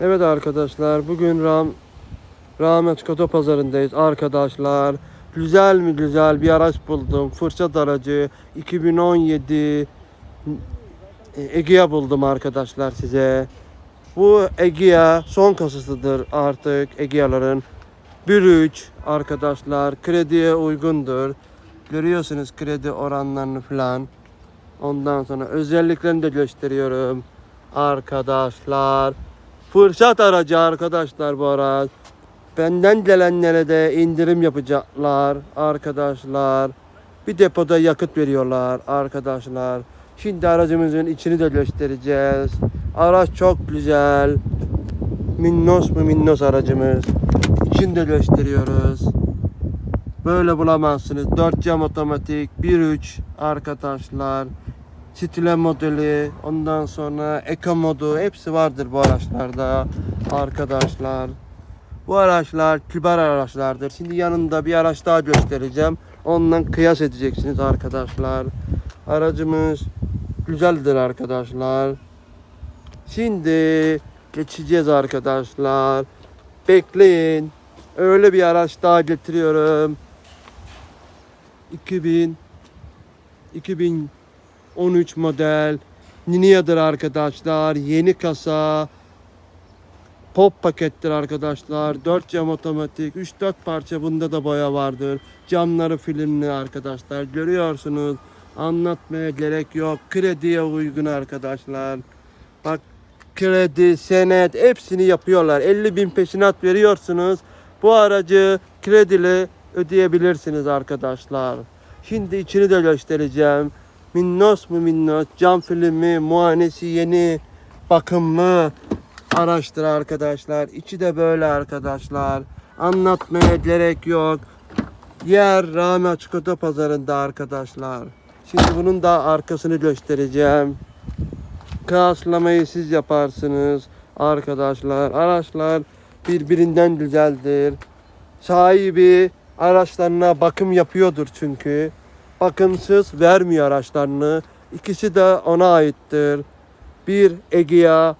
Evet arkadaşlar bugün Ram Rahmet Koto pazarındayız arkadaşlar. Güzel mi güzel bir araç buldum. Fırsat aracı 2017 e, Egea buldum arkadaşlar size. Bu Egea son kasasıdır artık Egea'ların. 1.3 arkadaşlar krediye uygundur. Görüyorsunuz kredi oranlarını falan. Ondan sonra özelliklerini de gösteriyorum. Arkadaşlar. Fırsat aracı arkadaşlar bu araç. Benden gelenlere de indirim yapacaklar arkadaşlar. Bir depoda yakıt veriyorlar arkadaşlar. Şimdi aracımızın içini de göstereceğiz. Araç çok güzel. Minnos mu minnos aracımız. İçini de gösteriyoruz. Böyle bulamazsınız. 4 cam otomatik 1.3 arkadaşlar. Stile modeli, ondan sonra Eco modu hepsi vardır bu araçlarda arkadaşlar. Bu araçlar kibar araçlardır. Şimdi yanında bir araç daha göstereceğim. Ondan kıyas edeceksiniz arkadaşlar. Aracımız güzeldir arkadaşlar. Şimdi geçeceğiz arkadaşlar. Bekleyin. Öyle bir araç daha getiriyorum. 2000 2013 model Ninea'dır arkadaşlar. Yeni kasa. Pop pakettir arkadaşlar. 4 cam otomatik. 3-4 parça bunda da boya vardır. Camları filmli arkadaşlar. Görüyorsunuz. Anlatmaya gerek yok. Krediye uygun arkadaşlar. Bak kredi, senet hepsini yapıyorlar. 50 bin peşinat veriyorsunuz. Bu aracı kredili ödeyebilirsiniz arkadaşlar. Şimdi içini de göstereceğim. Minnos mu minnos, cam filmi, muayenesi yeni, bakımlı araçtır arkadaşlar. İçi de böyle arkadaşlar. Anlatmaya gerek yok. Yer Rami Açık Oto Pazarı'nda arkadaşlar. Şimdi bunun da arkasını göstereceğim. Kıyaslamayı siz yaparsınız arkadaşlar. Araçlar birbirinden güzeldir. Sahibi araçlarına bakım yapıyordur çünkü. Bakımsız vermiyor araçlarını. İkisi de ona aittir. Bir Egea,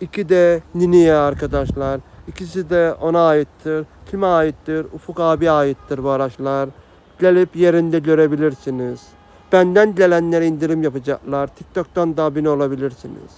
iki de Ninia arkadaşlar. İkisi de ona aittir. Kime aittir? Ufuk abi aittir bu araçlar. Gelip yerinde görebilirsiniz. Benden gelenlere indirim yapacaklar. TikTok'tan da abone olabilirsiniz.